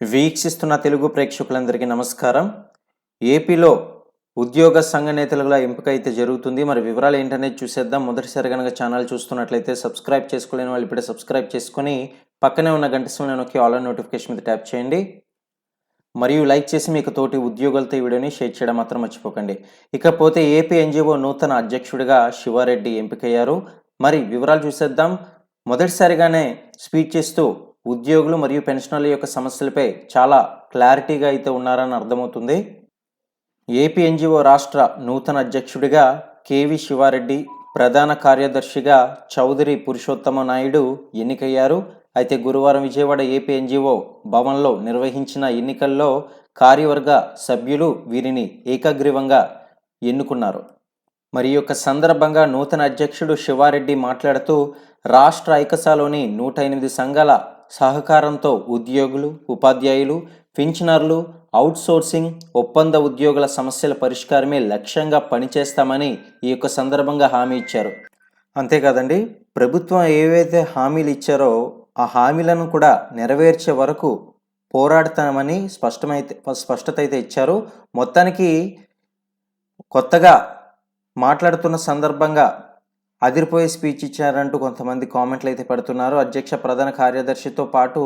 వీక్షిస్తున్న తెలుగు ప్రేక్షకులందరికీ నమస్కారం. ఏపీలో ఉద్యోగ సంఘ నేతలుగా ఎంపిక అయితే జరుగుతుంది. మరి వివరాలు ఏంటనేది చూసేద్దాం. మొదటిసారి కనుక ఛానల్ చూస్తున్నట్లయితే సబ్స్క్రైబ్ చేసుకోలేని వాళ్ళు ఇప్పుడే సబ్స్క్రైబ్ చేసుకొని పక్కనే ఉన్న గంట సింహం నొక్కి ఆల్ నోటిఫికేషన్ మీద ట్యాప్ చేయండి. మరియు లైక్ చేసి మీకు తోటి ఉద్యోగులతో ఈ వీడియోని షేర్ చేయడం మాత్రం మర్చిపోకండి. ఇకపోతే ఏపీ ఎన్జిఓ నూతన అధ్యక్షుడిగా శివారెడ్డి ఎంపికయ్యారు. మరి వివరాలు చూసేద్దాం. మొదటిసారిగానే స్పీచ్ చేస్తూ ఉద్యోగులు మరియు పెన్షనర్ల యొక్క సమస్యలపై చాలా క్లారిటీగా అయితే ఉన్నారని అర్థమవుతుంది. ఏపీ ఎన్జిఓ రాష్ట్ర నూతన అధ్యక్షుడిగా కేవి శివారెడ్డి ప్రధాన కార్యదర్శిగా చౌదరి పురుషోత్తమ నాయుడు ఎన్నికయ్యారు. అయితే గురువారం విజయవాడ ఏపీ ఎన్జిఓ భవన్లో నిర్వహించిన ఎన్నికల్లో కార్యవర్గ సభ్యులు వీరిని ఏకగ్రీవంగా ఎన్నుకున్నారు. మరి యొక్క సందర్భంగా నూతన అధ్యక్షుడు శివారెడ్డి మాట్లాడుతూ రాష్ట్ర ఐకసాలోని నూట ఎనిమిది సంఘాల సహకారంతో ఉద్యోగులు ఉపాధ్యాయులు పింఛనర్లు అవుట్సోర్సింగ్ ఒప్పంద ఉద్యోగుల సమస్యల పరిష్కారమే లక్ష్యంగా పనిచేస్తామని ఈ యొక్క సందర్భంగా హామీ ఇచ్చారు. అంతేకాదండి ప్రభుత్వం ఏవైతే హామీలు ఇచ్చారో ఆ హామీలను కూడా నెరవేర్చే వరకు పోరాడతామని స్పష్టమైతే స్పష్టత అయితే ఇచ్చారు. మొత్తానికి కొత్తగా మాట్లాడుతున్న సందర్భంగా అదిరిపోయే స్పీచ్ ఇచ్చారంటూ కొంతమంది కామెంట్లు అయితే పెడుతున్నారు. అధ్యక్ష ప్రధాన కార్యదర్శితో పాటు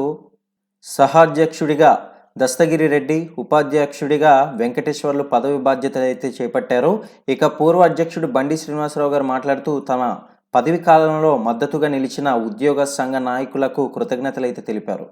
సహాధ్యక్షుడిగా దస్తగిరి రెడ్డి ఉపాధ్యక్షుడిగా వెంకటేశ్వర్లు పదవి బాధ్యతలు అయితే చేపట్టారు. ఇక పూర్వ అధ్యక్షుడు బండి శ్రీనివాసరావు గారు మాట్లాడుతూ తమ పదవి కాలంలో మద్దతుగా నిలిచిన ఉద్యోగ సంఘ నాయకులకు కృతజ్ఞతలు అయితే తెలిపారు.